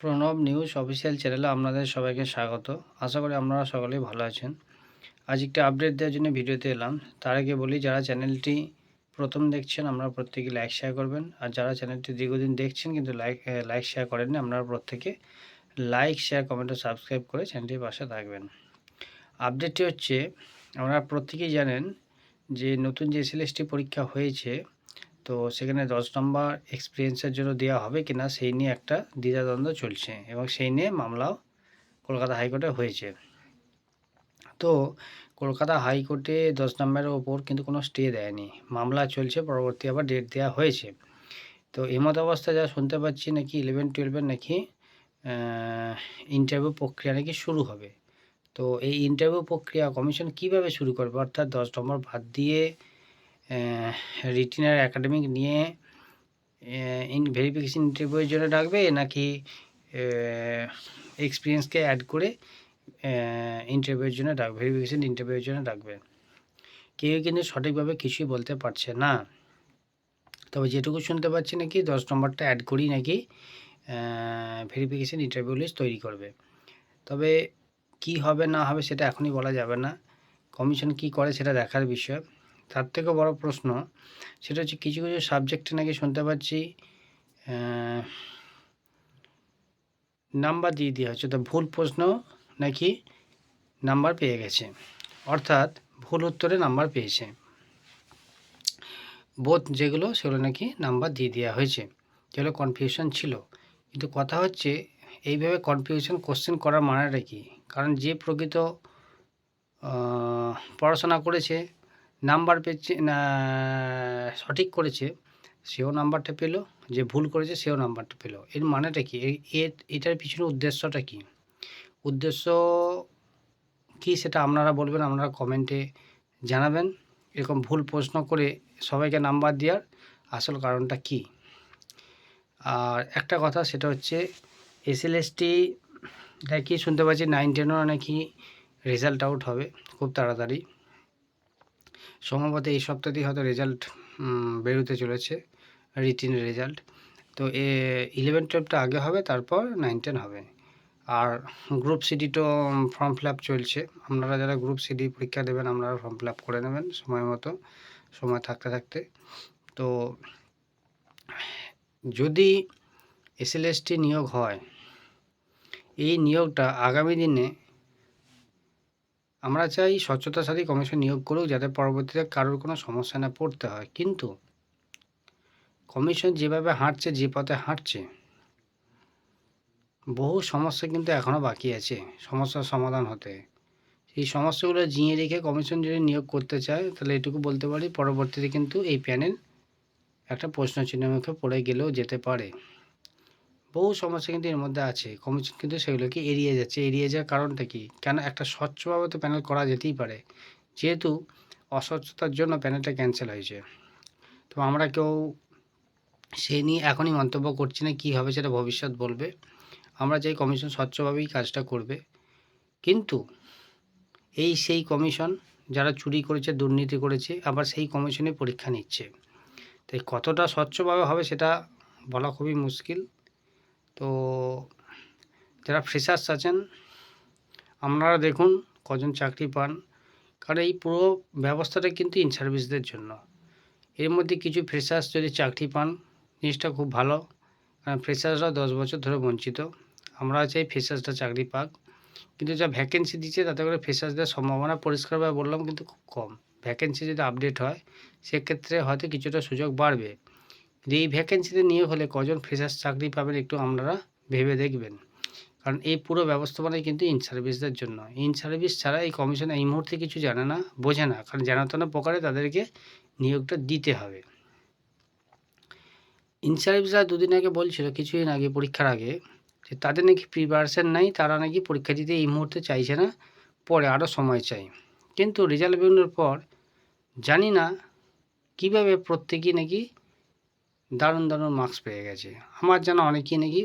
Pranab news official চ্যানেলে আপনাদের সবাইকে স্বাগত। আশা করি আপনারা সকলেই ভালো আছেন। আজ একটা আপডেট দেওয়ার জন্য ভিডিওতে এলাম। তার আগে বলি, যারা চ্যানেলটি প্রথম দেখছেন, আপনারা প্রত্যেকে লাইক শেয়ার করবেন। আর যারা চ্যানেলটি দীর্ঘদিন দেখছেন, কিন্তু লাইক লাইক শেয়ার করেননি, আপনারা প্রত্যেকে লাইক শেয়ার কমেন্ট সাবস্ক্রাইব করে চ্যানেলটির পাশে থাকবেন। আপডেটটি হচ্ছে, আপনারা প্রত্যেকেই জানেন যে নতুন যে এসএলএসটি পরীক্ষা হয়েছে তো সেখানে দশ নম্বর এক্সপিরিয়েন্সের জন্য দেওয়া হবে কি না সেই নিয়ে একটা দ্বিধাদ্বন্দ্ব চলছে এবং সেই নিয়ে মামলাও কলকাতা হাইকোর্টে হয়েছে। তো কলকাতা হাইকোর্টে দশ নম্বরের ওপর কিন্তু কোনো স্টে দেয়নি। মামলা চলছে, পরবর্তী আবার ডেট দেওয়া হয়েছে। তো এমত অবস্থায় যা শুনতে পাচ্ছি নাকি ইলেভেন টুয়েলভের নাকি ইন্টারভিউ প্রক্রিয়া নাকি শুরু হবে। তো এই ইন্টারভিউ প্রক্রিয়া কমিশন কীভাবে শুরু করবে? অর্থাৎ দশ নম্বর বাদ দিয়ে রিটিনার একাডেমিক নিয়ে ইন ভেরিফিকেশন ইন্টারভিউয়ের জন্য ডাকবে নাকি এক্সপিরিয়েন্সকে অ্যাড করে ইন্টারভিউয়ের জন্য ডাক ভেরিফিকেশন ইন্টারভিউয়ের জন্য ডাকবে। কেউ কিন্তু সঠিকভাবে কিছুই বলতে পারছে না। তবে যেটুকু শুনতে পাচ্ছি নাকি, দশ নম্বরটা অ্যাড করি নাকি ভেরিফিকেশন ইন্টারভিউ লিস্ট তৈরি করবে। তবে কি হবে না হবে সেটা এখনই বলা যাবে না। কমিশন কি করে সেটা দেখার বিষয়। তার থেকেও বড় প্রশ্ন সেটা হচ্ছে কিছু কিছু সাবজেক্টে নাকি শুনতে পাচ্ছি নাম্বার দিয়ে দেওয়া হচ্ছে তো ভুল প্রশ্ন নাকি নাম্বার পেয়ে গেছে। অর্থাৎ ভুল উত্তরে নাম্বার পেয়েছে। বোধ যেগুলো সেগুলো নাকি নাম্বার দিয়ে দেওয়া হয়েছে। যেগুলো কনফিউশন ছিল। কিন্তু কথা হচ্ছে এইভাবে কনফিউশন কোশ্চেন করার মানেটা কি? কারণ যে প্রকৃত পড়াশোনা করেছে নাম্বার পেয়েছে সঠিক করেছে, সেও নাম্বারটা পেল, যে ভুল করেছে সেও নাম্বারটা পেল। এর মানেটা কি? এর এটার পিছনে উদ্দেশ্যটা কি? উদ্দেশ্য কি সেটা আপনারা বলবেন, আপনারা কমেন্টে জানাবেন। এরকম ভুল প্রশ্ন করে সবাইকে নাম্বার দেওয়ার আসল কারণটা কি? আর একটা কথা সেটা হচ্ছে, এসএলএসটি নাকি শুনতে পাচ্ছি নাইন টেনও নাকি রেজাল্ট আউট হবে, খুব তাড়াতাড়ি। সম্ভবত এই সপ্তাহতেই হয়তো রেজাল্ট বেরোতে চলেছে রিটিন রেজাল্ট তো এ ইলেভেন টুয়েলভটা আগে হবে, তারপর নাইন টেন হবে। আর গ্রুপ সিডি তো ফর্ম ফিল আপ চলছে। আপনারা যারা গ্রুপ সিডি পরীক্ষা দেবেন, আপনারা ফর্ম ফিল আপ করে নেবেন সময় মতো, সময় থাকতে থাকতে। তো যদি এসএলএসটি নিয়োগ হয়, এই নিয়োগটা আগামী দিনে আমরা চাই স্বচ্ছতার সাথে কমিশন নিয়োগ করুক যাতে পরবর্তীতে কারোর কোনো সমস্যা না পড়তে হয়। কিন্তু কমিশন যেভাবে হাঁটছে, যে পথে হাঁটছে, বহু সমস্যা কিন্তু এখনও বাকি আছে সমস্যার সমাধান হতে। সেই সমস্যাগুলো জিয়ে রেখে কমিশন যদি নিয়োগ করতে চায়, তাহলে এটুকু বলতে পারি, পরবর্তীতে কিন্তু এই প্যানেল একটা প্রশ্ন চিহ্নের মুখে পড়ে গেলেও যেতে পারে। বহু সমস্যা কিন্তু এর মধ্যে আছে। কমিশন কিন্তু সেগুলোকে এড়িয়ে যাচ্ছে। এড়িয়ে যাওয়ার কারণটা কি? কেন একটা স্বচ্ছভাবে তো প্যানেল করা যেতেই পারে। যেহেতু অস্বচ্ছতার জন্য প্যানেলটা ক্যান্সেল হয়েছে। তো আমরা কেউ সেই নিয়ে এখনই মন্তব্য করছি না কী হবে সেটা ভবিষ্যৎ বলবে। আমরা চাই কমিশন স্বচ্ছভাবেই কাজটা করবে। কিন্তু এই সেই কমিশন যারা চুরি করেছে, দুর্নীতি করেছে, আবার সেই কমিশনে পরীক্ষা নিচ্ছে। তাই কতটা স্বচ্ছভাবে হবে সেটা বলা খুবই মুশকিল। তো যারা ফ্রেশার্স আছেন, আপনারা দেখুন কজন চাকরি পান। কারণ এই পুরো ব্যবস্থাটা কিন্তু ইন সার্ভিসদের জন্য। এর মধ্যে কিছু ফ্রেশার্স যদি চাকরি পান, জিনিসটা খুব ভালো। কারণ ফ্রেশার্সরা দশ বছর ধরে বঞ্চিত। আমরা চাই ফ্রেশার্সরা চাকরি পাক। কিন্তু যা ভ্যাকেন্সি দিচ্ছে, তাতে করে ফ্রেশার্সদের সম্ভাবনা পরিষ্কারভাবে বললাম কিন্তু খুব কম। ভ্যাকেন্সি যদি আপডেট হয়, সেক্ষেত্রে হয়তো কিছুটা সুযোগ বাড়বে। কিন্তু এই ভ্যাকেন্সিতে নিয়োগ হলে কজন ফ্রেশার্স চাকরি পাবেন একটু আপনারা ভেবে দেখবেন। কারণ এই পুরো ব্যবস্থাপনাই কিন্তু ইন সার্ভিসদের জন্য। ইন সার্ভিস ছাড়া এই কমিশন এই মুহূর্তে কিছু জানে না, বোঝে না। কারণ জানাতো না প্রকারে তাদেরকে নিয়োগটা দিতে হবে। ইন সার্ভিসরা দুদিন আগে বলছিল, কিছুদিন আগে, পরীক্ষার আগে, যে তাদের নাকি প্রিপারেশান নাই, তারা নাকি পরীক্ষা দিতে এই মুহূর্তে চাইছে না, পরে আরও সময় চাই। কিন্তু রেজাল্ট বেরোনোর পর জানি না কীভাবে প্রত্যেকেই নাকি দারুণ দারুণ মার্কস পেয়ে গেছে। আমার জানা অনেকেই নাকি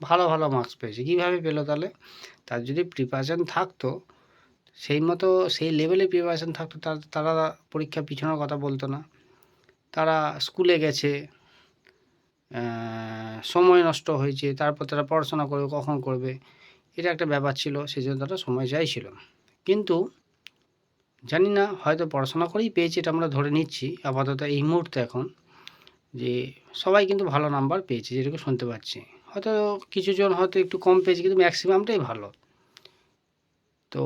ভালো ভালো মার্কস পেয়েছে। কীভাবে পেল তাহলে? তার যদি প্রিপারেশান থাকতো, সেই মতো সেই লেভেলে প্রিপারেশান থাকতো, তারা পরীক্ষা পিছনের কথা বলতো না। তারা স্কুলে গেছে সময় নষ্ট হয়েছে, তারপর তারা পড়াশোনা করবে, কখন করবে, এটা একটা ব্যাপার ছিল সেই জন্য তারা সময় চাইছিল কিন্তু জানি না, হয়তো পড়াশোনা করেই পেয়েছে, এটা আমরা ধরে নিচ্ছি, আপাতত এই মুহূর্তে এখন। যে সবাই কিন্তু ভালো নাম্বার পেয়েছে, যেটুকু শুনতে পাচ্ছি। হয়তো কিছু জন হয়তো একটু কম পেয়েছে, কিন্তু ম্যাক্সিমামটাই ভালো। তো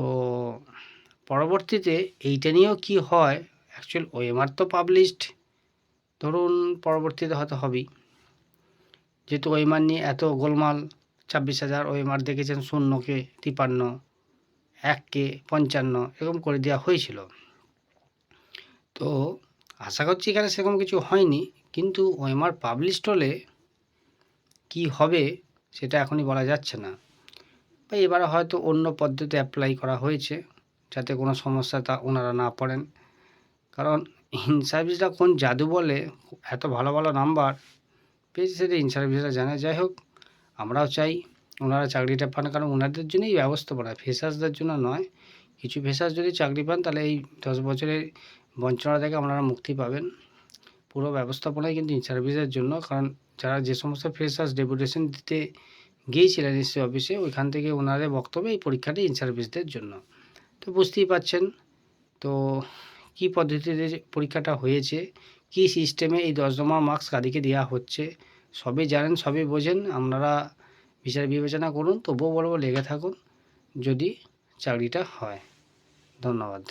পরবর্তীতে এইটা নিয়েও কি হয় অ্যাকচুয়াল ওএমআর তো পাবলিশড ধরুন পরবর্তীতে হয়তো হবেই। যেহেতু ওএমআর নিয়ে এত গোলমাল, ছাব্বিশ হাজার ওএমআর দেখেছেন শূন্যকে তিপান্ন এককে পঞ্চান্ন, এরকম করে দেওয়া হয়েছিল। তো আশা করছি এখানে সেরকম কিছু হয়নি। কিন্তু ওএমআর পাবলিশড হলে কি হবে সেটা এখনই বলা যাচ্ছে না। বা এবারে হয়তো অন্য পদ্ধতি অ্যাপ্লাই করা হয়েছে যাতে কোনো সমস্যা তা ওনারা না পড়েন। কারণ ইন সার্ভিসটা কোন জাদু বলে, এত ভালো ভালো নাম্বার পেয়েছে সেটা ইন সার্ভিসরা জানে। যাই হোক, আমরাও চাই ওনারা চাকরিটা পান, কারণ ওনাদের জন্যই ব্যবস্থাপনা ফেসার্সদের জন্য নয়, কিছু ফেসার্স যদি চাকরি পান, তাহলে এই দশ বছরের বঞ্চনা থেকে আপনারা মুক্তি পাবেন। পুরো ব্যবস্থাপনাই কিন্তু ইন সার্ভিসের জন্য। কারণ যারা যে সমস্ত ফ্রেশার্স ডেপুটেশন দিতে গিয়েছিলেন এসসি অফিসে ওইখান থেকে ওনাদের বক্তব্য এই পরীক্ষাটি ইন সার্ভিসদের জন্য। তো বুঝতেই পাচ্ছেন তো কী পদ্ধতিতে পরীক্ষাটা হয়েছে, কী সিস্টেমে এই দশ নম্বর মার্কস কাদিকে দেওয়া হচ্ছে সবই জানেন সবই বোঝেন, আপনারা বিচার বিবেচনা করুন, তবুও বলব লেগে থাকুন, যদি চাকরিটা হয়। ধন্যবাদ।